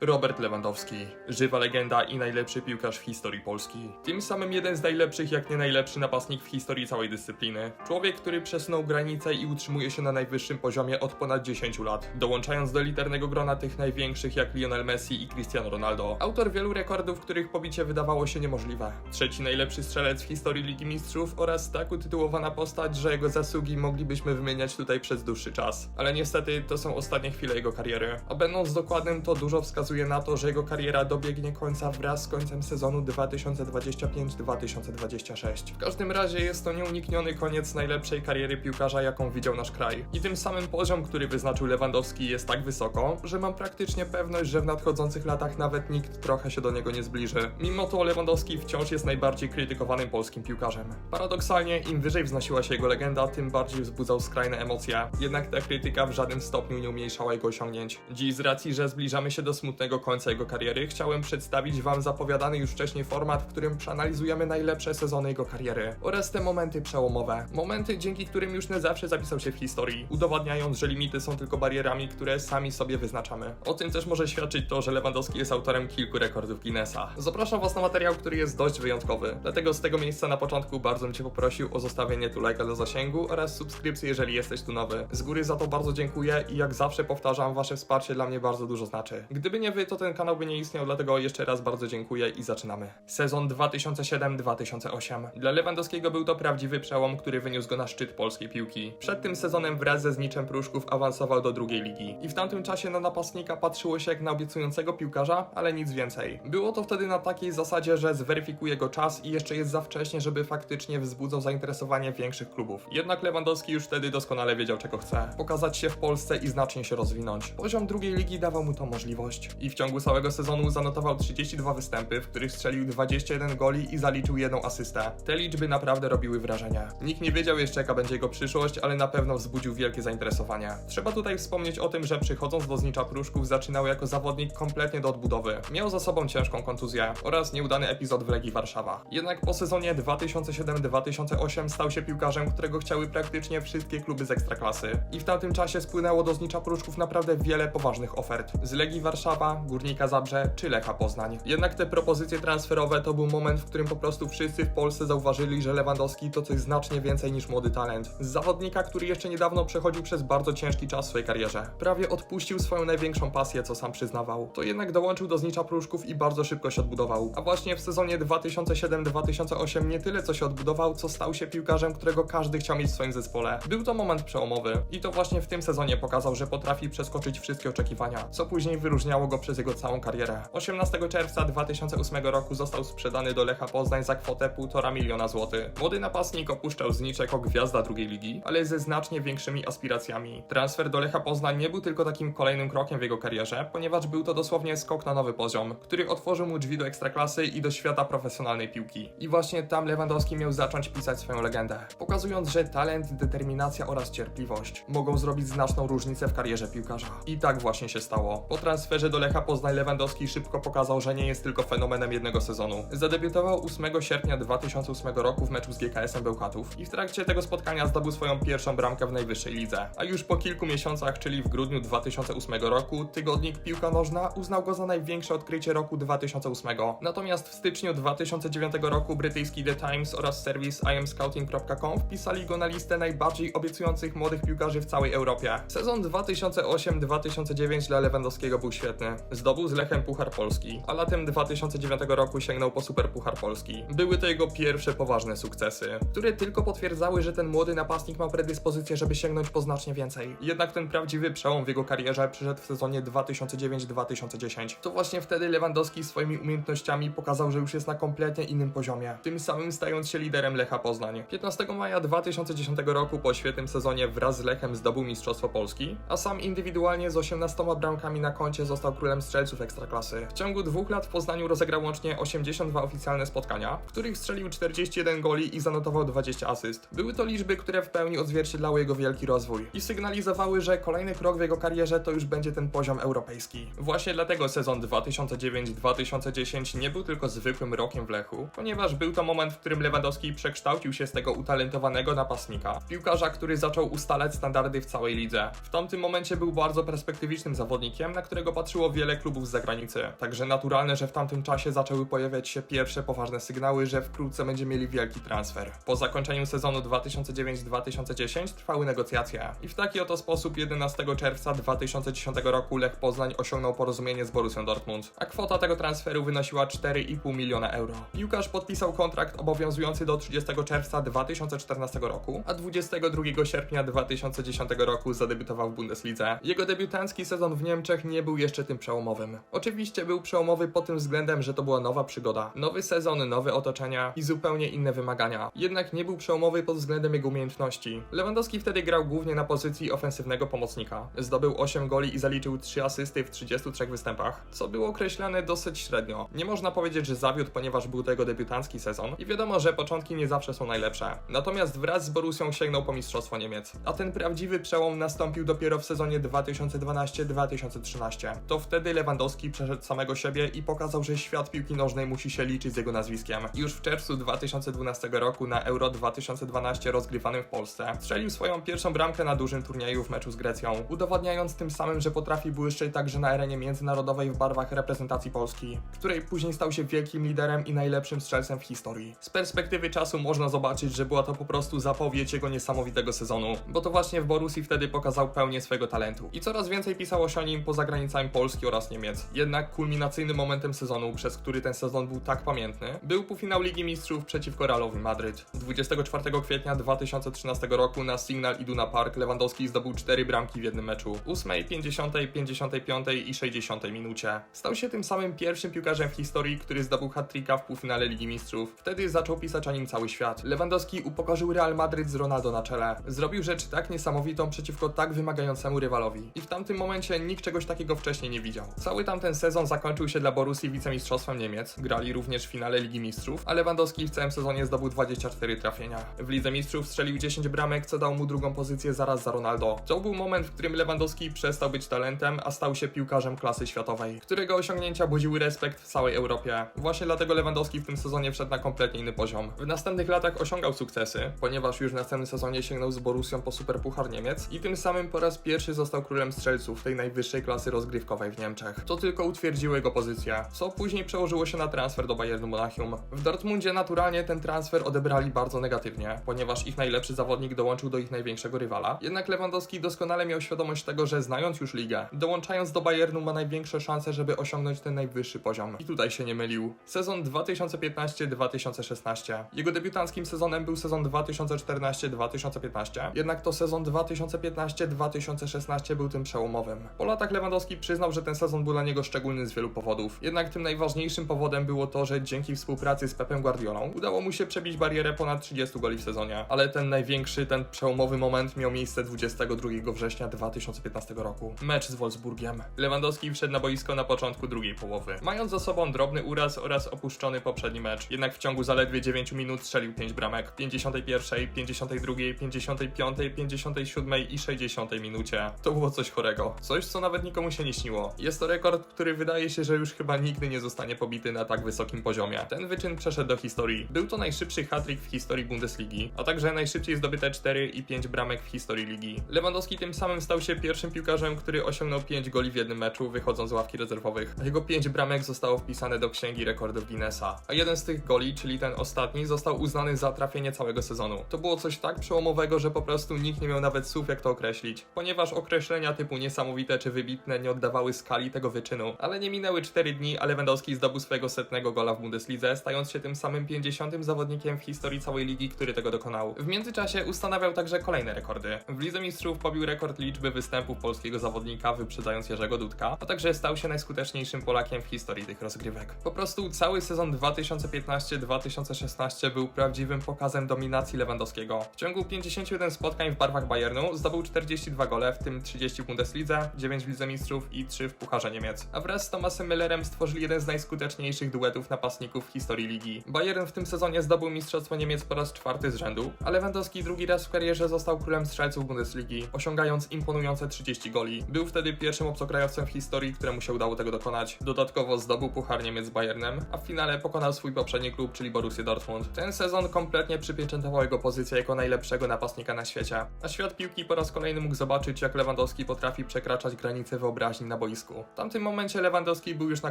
Robert Lewandowski, żywa legenda i najlepszy piłkarz w historii Polski. Tym samym jeden z najlepszych, jak nie najlepszy napastnik w historii całej dyscypliny. Człowiek, który przesunął granicę i utrzymuje się na najwyższym poziomie od ponad 10 lat, dołączając do liternego grona tych największych jak Lionel Messi i Cristiano Ronaldo. Autor wielu rekordów, których pobicie wydawało się niemożliwe. Trzeci najlepszy strzelec w historii Ligi Mistrzów oraz tak utytułowana postać, że jego zasługi moglibyśmy wymieniać tutaj przez dłuższy czas. Ale niestety to są ostatnie chwile jego kariery. A będąc dokładnym, to dużo wskazuje na to, że jego kariera dobiegnie końca wraz z końcem sezonu 2025-2026. W każdym razie jest to nieunikniony koniec najlepszej kariery piłkarza, jaką widział nasz kraj. I tym samym poziom, który wyznaczył Lewandowski jest tak wysoko, że mam praktycznie pewność, że w nadchodzących latach nawet nikt trochę się do niego nie zbliży. Mimo to Lewandowski wciąż jest najbardziej krytykowanym polskim piłkarzem. Paradoksalnie, im wyżej wznosiła się jego legenda, tym bardziej wzbudzał skrajne emocje. Jednak ta krytyka w żadnym stopniu nie umniejszała jego osiągnięć. Dziś z racji, że zbliżamy się do smutnego końca jego kariery, chciałem przedstawić wam zapowiadany już wcześniej format, w którym przeanalizujemy najlepsze sezony jego kariery oraz te momenty przełomowe. Momenty, dzięki którym już nie zawsze zapisał się w historii, udowadniając, że limity są tylko barierami, które sami sobie wyznaczamy. O tym też może świadczyć to, że Lewandowski jest autorem kilku rekordów Guinnessa. Zapraszam was na materiał, który jest dość wyjątkowy. Dlatego z tego miejsca na początku bardzo bym cię poprosił o zostawienie tu lajka do zasięgu oraz subskrypcji, jeżeli jesteś tu nowy. Z góry za to bardzo dziękuję i jak zawsze powtarzam, wasze wsparcie dla mnie bardzo dużo znaczy. Gdyby nie wy, to ten kanał by nie istniał, dlatego jeszcze raz bardzo dziękuję i zaczynamy. Sezon 2007-2008. Dla Lewandowskiego był to prawdziwy przełom, który wyniósł go na szczyt polskiej piłki. Przed tym sezonem wraz ze Zniczem Pruszków awansował do drugiej ligi. I w tamtym czasie na napastnika patrzyło się jak na obiecującego piłkarza, ale nic więcej. Było to wtedy na takiej zasadzie, że zweryfikuje go czas i jeszcze jest za wcześnie, żeby faktycznie wzbudzał zainteresowanie większych klubów. Jednak Lewandowski już wtedy doskonale wiedział czego chce. Pokazać się w Polsce i znacznie się rozwinąć. Poziom drugiej ligi dawał mu to możliwość. I w ciągu całego sezonu zanotował 32 występy, w których strzelił 21 goli i zaliczył jedną asystę. Te liczby naprawdę robiły wrażenie. Nikt nie wiedział jeszcze jaka będzie jego przyszłość, ale na pewno wzbudził wielkie zainteresowanie. Trzeba tutaj wspomnieć o tym, że przychodząc do Znicza Pruszków zaczynał jako zawodnik kompletnie do odbudowy. Miał za sobą ciężką kontuzję oraz nieudany epizod w Legii Warszawa. Jednak po sezonie 2007-2008 stał się piłkarzem, którego chciały praktycznie wszystkie kluby z Ekstraklasy. I w tamtym czasie spłynęło do Znicza Pruszków naprawdę wiele poważnych ofert. Z Legii Warszawa, Górnika Zabrze czy Lecha Poznań. Jednak te propozycje transferowe to był moment, w którym po prostu wszyscy w Polsce zauważyli, że Lewandowski to coś znacznie więcej niż młody talent. Z zawodnika, który jeszcze niedawno przechodził przez bardzo ciężki czas w swojej karierze. Prawie odpuścił swoją największą pasję, co sam przyznawał. To jednak dołączył do Znicza Pruszków i bardzo szybko się odbudował. A właśnie w sezonie 2007-2008 nie tyle co się odbudował, co stał się piłkarzem, którego każdy chciał mieć w swoim zespole. Był to moment przełomowy i to właśnie w tym sezonie pokazał, że potrafi przeskoczyć wszystkie oczekiwania, co później wyróżniało go przez jego całą karierę. 18 czerwca 2008 roku został sprzedany do Lecha Poznań za kwotę 1,5 miliona złotych. Młody napastnik opuszczał Znicz jako gwiazda drugiej ligi, ale ze znacznie większymi aspiracjami. Transfer do Lecha Poznań nie był tylko takim kolejnym krokiem w jego karierze, ponieważ był to dosłownie skok na nowy poziom, który otworzył mu drzwi do ekstraklasy i do świata profesjonalnej piłki. I właśnie tam Lewandowski miał zacząć pisać swoją legendę, pokazując, że talent, determinacja oraz cierpliwość mogą zrobić znaczną różnicę w karierze piłkarza. I tak właśnie się stało. Po transferze do Lecha Poznań Lewandowski szybko pokazał, że nie jest tylko fenomenem jednego sezonu. Zadebiutował 8 sierpnia 2008 roku w meczu z GKS-em Bełchatów i w trakcie tego spotkania zdobył swoją pierwszą bramkę w najwyższej lidze. A już po kilku miesiącach, czyli w grudniu 2008 roku, tygodnik Piłka Nożna uznał go za największe odkrycie roku 2008. Natomiast w styczniu 2009 roku brytyjski The Times oraz serwis imscouting.com wpisali go na listę najbardziej obiecujących młodych piłkarzy w całej Europie. Sezon 2008-2009 dla Lewandowskiego był świetny. Zdobył z Lechem Puchar Polski, a latem 2009 roku sięgnął po Super Puchar Polski. Były to jego pierwsze poważne sukcesy, które tylko potwierdzały, że ten młody napastnik ma predyspozycję, żeby sięgnąć po znacznie więcej. Jednak ten prawdziwy przełom w jego karierze przyszedł w sezonie 2009-2010. To właśnie wtedy Lewandowski swoimi umiejętnościami pokazał, że już jest na kompletnie innym poziomie, tym samym stając się liderem Lecha Poznań. 15 maja 2010 roku po świetnym sezonie wraz z Lechem zdobył Mistrzostwo Polski, a sam indywidualnie z 18 bramkami na koncie został królem strzelców Ekstraklasy. W ciągu dwóch lat w Poznaniu rozegrał łącznie 82 oficjalne spotkania, w których strzelił 41 goli i zanotował 20 asyst. Były to liczby, które w pełni odzwierciedlały jego wielki rozwój i sygnalizowały, że kolejny krok w jego karierze to już będzie ten poziom europejski. Właśnie dlatego sezon 2009-2010 nie był tylko zwykłym rokiem w Lechu, ponieważ był to moment, w którym Lewandowski przekształcił się z tego utalentowanego napastnika piłkarza, który zaczął ustalać standardy w całej lidze. W tamtym momencie był bardzo perspektywicznym zawodnikiem, na którego patrzyło wiele klubów z zagranicy, także naturalne, że w tamtym czasie zaczęły pojawiać się pierwsze poważne sygnały, że wkrótce będzie mieli wielki transfer. Po zakończeniu sezonu 2009-2010 trwały negocjacje i w taki oto sposób 11 czerwca 2010 roku Lech Poznań osiągnął porozumienie z Borussią Dortmund, a kwota tego transferu wynosiła 4,5 miliona euro. Piłkarz podpisał kontrakt obowiązujący do 30 czerwca 2014 roku, a 22 sierpnia 2010 roku zadebiutował w Bundeslidze. Jego debiutancki sezon w Niemczech nie był jeszcze tym przełomowym. Oczywiście był przełomowy pod tym względem, że to była nowa przygoda, nowy sezon, nowe otoczenia i zupełnie inne wymagania. Jednak nie był przełomowy pod względem jego umiejętności. Lewandowski wtedy grał głównie na pozycji ofensywnego pomocnika. Zdobył 8 goli i zaliczył 3 asysty w 33 występach, co było określane dosyć średnio. Nie można powiedzieć, że zawiódł, ponieważ był to jego debiutancki sezon i wiadomo, że początki nie zawsze są najlepsze. Natomiast wraz z Borusią sięgnął po Mistrzostwo Niemiec. A ten prawdziwy przełom nastąpił dopiero w sezonie 2012-2013. To wtedy Lewandowski przeszedł samego siebie i pokazał, że świat piłki nożnej musi się liczyć z jego nazwiskiem. Już w czerwcu 2012 roku na Euro 2012 rozgrywanym w Polsce strzelił swoją pierwszą bramkę na dużym turnieju w meczu z Grecją, udowodniając tym samym, że potrafi błyszczeć także na arenie międzynarodowej w barwach reprezentacji Polski, której później stał się wielkim liderem i najlepszym strzelcem w historii. Z perspektywy czasu można zobaczyć, że była to po prostu zapowiedź jego niesamowitego sezonu, bo to właśnie w Borussii wtedy pokazał pełnię swojego talentu. I coraz więcej pisało się o nim poza granicami Polski oraz Niemiec. Jednak kulminacyjnym momentem sezonu, przez który ten sezon był tak pamiętny, był półfinał Ligi Mistrzów przeciwko Realowi Madryt. 24 kwietnia 2013 roku na Signal Iduna Park Lewandowski zdobył 4 bramki w jednym meczu. 8, 50, 55 i 60 minucie. Stał się tym samym pierwszym piłkarzem w historii, który zdobył hat-tricka w półfinale Ligi Mistrzów. Wtedy zaczął pisać o nim cały świat. Lewandowski upokorzył Real Madryt z Ronaldo na czele. Zrobił rzecz tak niesamowitą przeciwko tak wymagającemu rywalowi. I w tamtym momencie nikt czegoś takiego wcześniej nie widział. Cały tamten sezon zakończył się dla Borussii wicemistrzostwem Niemiec. Grali również w finale Ligi Mistrzów, a Lewandowski w całym sezonie zdobył 24 trafienia. W Lidze Mistrzów strzelił 10 bramek, co dał mu drugą pozycję zaraz za Ronaldo. To był moment, w którym Lewandowski przestał być talentem, a stał się piłkarzem klasy światowej, którego osiągnięcia budziły respekt w całej Europie. Właśnie dlatego Lewandowski w tym sezonie wszedł na kompletnie inny poziom. W następnych latach osiągał sukcesy, ponieważ już w następnym sezonie sięgnął z Borussią po Superpuchar Niemiec i tym samym po raz pierwszy został królem strzelców tej najwyższej klasy rozgrywkowej w Niemczech. To tylko utwierdziło jego pozycję, co później przełożyło się na transfer do Bayernu Monachium. W Dortmundzie naturalnie ten transfer odebrali bardzo negatywnie, ponieważ ich najlepszy zawodnik dołączył do ich największego rywala. Jednak Lewandowski doskonale miał świadomość tego, że znając już ligę, dołączając do Bayernu ma największe szanse, żeby osiągnąć ten najwyższy poziom. I tutaj się nie mylił. Sezon 2015-2016. Jego debiutanckim sezonem był sezon 2014-2015, jednak to sezon 2015-2016 był tym przełomowym. Po latach Lewandowski przyznał, że ten sezon był dla niego szczególny z wielu powodów. Jednak tym najważniejszym powodem było to, że dzięki współpracy z Pepem Guardiolą udało mu się przebić barierę ponad 30 goli w sezonie. Ale ten największy, ten przełomowy moment miał miejsce 22 września 2015 roku. Mecz z Wolfsburgiem. Lewandowski wszedł na boisko na początku drugiej połowy, mając za sobą drobny uraz oraz opuszczony poprzedni mecz. Jednak w ciągu zaledwie 9 minut strzelił 5 bramek. W 51, 52, 55, 57 i 60 minucie. To było coś chorego. Coś, co nawet nikomu się nie śniło. Jest to rekord, który wydaje się, że już chyba nigdy nie zostanie pobity na tak wysokim poziomie. Ten wyczyn przeszedł do historii. Był to najszybszy hat-trick w historii Bundesligi, a także najszybciej zdobyte 4 i 5 bramek w historii ligi. Lewandowski tym samym stał się pierwszym piłkarzem, który osiągnął 5 goli w jednym meczu, wychodząc z ławki rezerwowych. A jego 5 bramek zostało wpisane do księgi rekordów Guinnessa. A jeden z tych goli, czyli ten ostatni, został uznany za trafienie całego sezonu. To było coś tak przełomowego, że po prostu nikt nie miał nawet słów jak to określić, ponieważ określenia typu niesamowite czy wybitne nie oddawały skali tego wyczynu. Ale nie minęły 4 dni, a Lewandowski zdobył swojego setnego gola w Bundeslidze, stając się tym samym 50 zawodnikiem w historii całej ligi, który tego dokonał. W międzyczasie ustanawiał także kolejne rekordy. W Lidze Mistrzów pobił rekord liczby występów polskiego zawodnika, wyprzedzając Jerzego Dudka, a także stał się najskuteczniejszym Polakiem w historii tych rozgrywek. Po prostu cały sezon 2015-2016 był prawdziwym pokazem dominacji Lewandowskiego. W ciągu 51 spotkań w barwach Bayernu zdobył 42 gole, w tym 30 w Bundeslidze, 9 w Lidze Mistrzów i 3 w Pucharze Niemiec. A wraz z Thomasem Müllerem stworzyli jeden z najskuteczniejszych duetów napastników w historii ligi. Bayern w tym sezonie zdobył Mistrzostwo Niemiec po raz czwarty z rzędu, a Lewandowski drugi raz w karierze został królem strzelców Bundesligi, osiągając imponujące 30 goli. Był wtedy pierwszym obcokrajowcem w historii, któremu się udało tego dokonać. Dodatkowo zdobył Puchar Niemiec z Bayernem, a w finale pokonał swój poprzedni klub, czyli Borussię Dortmund. Ten sezon kompletnie przypieczętował jego pozycję jako najlepszego napastnika na świecie, a świat piłki po raz kolejny mógł zobaczyć, jak Lewandowski potrafi przekraczać granice wyobraźni na boisku boisku. W tamtym momencie Lewandowski był już na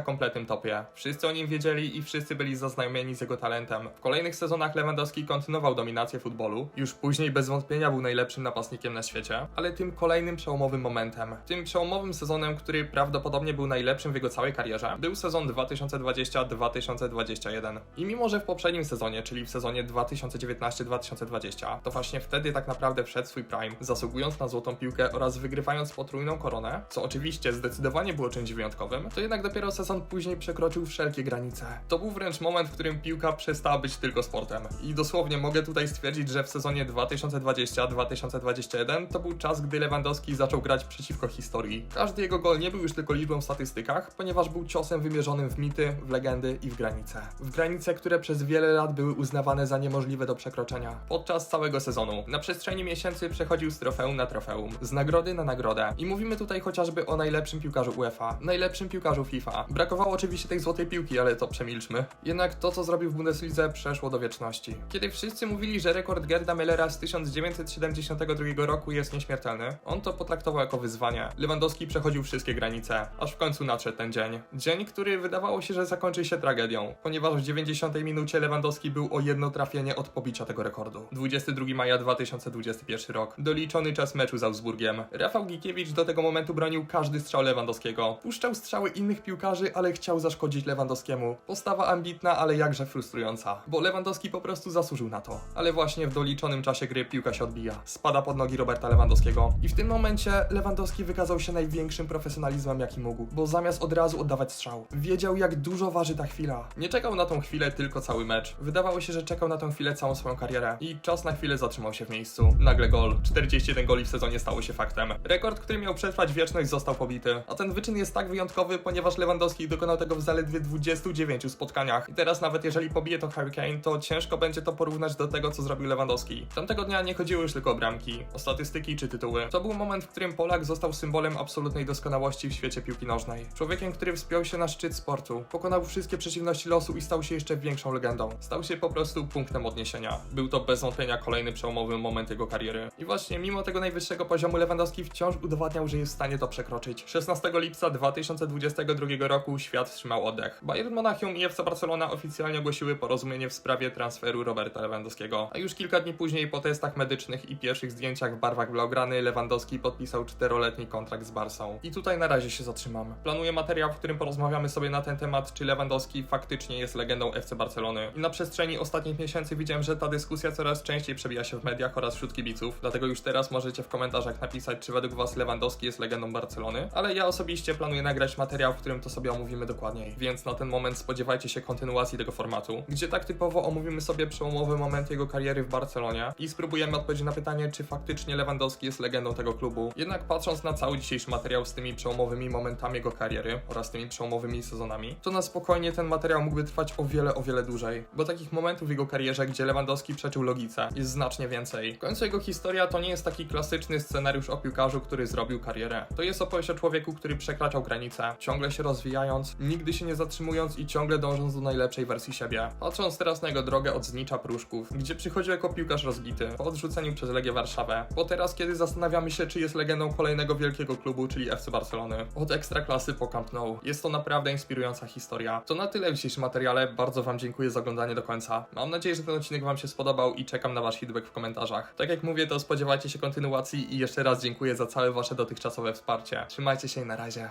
kompletnym topie. Wszyscy o nim wiedzieli i wszyscy byli zaznajomieni z jego talentem. W kolejnych sezonach Lewandowski kontynuował dominację futbolu. Już później bez wątpienia był najlepszym napastnikiem na świecie, ale tym kolejnym przełomowym momentem, tym przełomowym sezonem, który prawdopodobnie był najlepszym w jego całej karierze, był sezon 2020-2021. I mimo, że w poprzednim sezonie, czyli w sezonie 2019-2020, to właśnie wtedy tak naprawdę wszedł swój prime, zasługując na złotą piłkę oraz wygrywając potrójną koronę, co oczywiście zdecydowanie było czymś wyjątkowym, to jednak dopiero sezon później przekroczył wszelkie granice. To był wręcz moment, w którym piłka przestała być tylko sportem. I dosłownie mogę tutaj stwierdzić, że w sezonie 2020-2021 to był czas, gdy Lewandowski zaczął grać przeciwko historii. Każdy jego gol nie był już tylko liczbą w statystykach, ponieważ był ciosem wymierzonym w mity, w legendy i w granice. W granice, które przez wiele lat były uznawane za niemożliwe do przekroczenia. Podczas całego sezonu, na przestrzeni miesięcy przechodził z trofeum na trofeum, z nagrody na nagrodę. I mówimy tutaj chociażby o najlepszym piłkarzu UEFA, najlepszym piłkarzu FIFA. Brakowało oczywiście tej złotej piłki, ale to przemilczmy. Jednak to, co zrobił w Bundeslidze, przeszło do wieczności. Kiedy wszyscy mówili, że rekord Gerda Mellera z 1972 roku jest nieśmiertelny, on to potraktował jako wyzwanie. Lewandowski przechodził wszystkie granice, aż w końcu nadszedł ten dzień. Dzień, który wydawało się, że zakończy się tragedią, ponieważ w 90 minucie Lewandowski był o jedno trafienie od pobicia tego rekordu. 22 maja 2021 rok. Doliczony czas meczu z Augsburgiem. Rafał Gikiewicz do tego momentu bronił każdy strzał Lewandowskiego. Puszczał strzały innych piłkarzy, ale chciał zaszkodzić Lewandowskiemu. Postawa ambitna, ale jakże frustrująca, bo Lewandowski po prostu zasłużył na to. Ale właśnie w doliczonym czasie gry piłka się odbija. Spada pod nogi Roberta Lewandowskiego. I w tym momencie Lewandowski wykazał się największym profesjonalizmem, jaki mógł, bo zamiast od razu oddawać strzał, wiedział jak dużo waży ta chwila. Nie czekał na tą chwilę tylko cały mecz. Wydawało się, że czekał na tą chwilę całą swoją karierę. I czas na chwilę zatrzymał się w miejscu. Nagle gol. 41 goli w sezonie stało się faktem. Rekord, który miał przetrwać wieczność, został pobity. A ten wyczyn jest tak wyjątkowy, ponieważ Lewandowski dokonał tego w zaledwie 29 spotkaniach. I teraz nawet jeżeli pobije to Harry Kane, to ciężko będzie to porównać do tego, co zrobił Lewandowski. Tamtego dnia nie chodziło już tylko o bramki, o statystyki czy tytuły. To był moment, w którym Polak został symbolem absolutnej doskonałości w świecie piłki nożnej. Człowiekiem, który wspiął się na szczyt sportu, pokonał wszystkie przeciwności losu i stał się jeszcze większą legendą. Stał się po prostu punktem odniesienia. Był to bez wątpienia kolejny przełomowy moment jego kariery. I właśnie mimo tego najwyższego poziomu Lewandowski wciąż udowadniał, że jest w stanie to przekroczyć. 16 lipca 2022 roku świat wstrzymał oddech. Bayern Monachium i FC Barcelona oficjalnie ogłosiły porozumienie w sprawie transferu Roberta Lewandowskiego. A już kilka dni później po testach medycznych i pierwszych zdjęciach w barwach blaugrany Lewandowski podpisał czteroletni kontrakt z Barsą. I tutaj na razie się zatrzymam. Planuję materiał, w którym porozmawiamy sobie na ten temat, czy Lewandowski faktycznie jest legendą FC Barcelony. I na przestrzeni ostatnich miesięcy widziałem, że ta dyskusja coraz częściej przebija się w mediach oraz wśród kibiców. Dlatego już teraz możecie w komentarzach napisać, czy według Was Lewandowski jest legendą Barcelony. Ale ja osobiście planuję nagrać materiał, w którym to sobie omówimy dokładniej. Więc na ten moment spodziewajcie się kontynuacji tego formatu, gdzie tak typowo omówimy sobie przełomowy moment jego kariery w Barcelonie i spróbujemy odpowiedzieć na pytanie, czy faktycznie Lewandowski jest legendą tego klubu. Jednak patrząc na cały dzisiejszy materiał z tymi przełomowymi momentami jego kariery oraz tymi przełomowymi sezonami, to na spokojnie ten materiał mógłby trwać o wiele, o wiele dłużej. Bo takich momentów w jego karierze, gdzie Lewandowski przeczył logice, jest znacznie więcej. W końcu jego historia to nie jest taki klasyczny scenariusz o piłkarzu, który zrobił karierę. To jest opowieść o człowieku, który przekraczał granice, ciągle się rozwijając, nigdy się nie zatrzymując i ciągle dążąc do najlepszej wersji siebie. Patrząc teraz na jego drogę od znicza Pruszków, gdzie przychodził jako piłkarz rozbity, po odrzuceniu przez Legię Warszawę, po teraz kiedy zastanawiamy się, czy jest legendą kolejnego wielkiego klubu, czyli FC Barcelony, od ekstraklasy po Camp Nou. Jest to naprawdę inspirująca historia. To na tyle w dzisiejszym materiale, bardzo wam dziękuję za oglądanie do końca. Mam nadzieję, że ten odcinek wam się spodobał i czekam na wasz feedback w komentarzach. Tak jak mówię, to spodziewajcie się kontynuacji i jeszcze raz dziękuję za całe wasze dotychczasowe wsparcie. Trzymajcie się i na razie.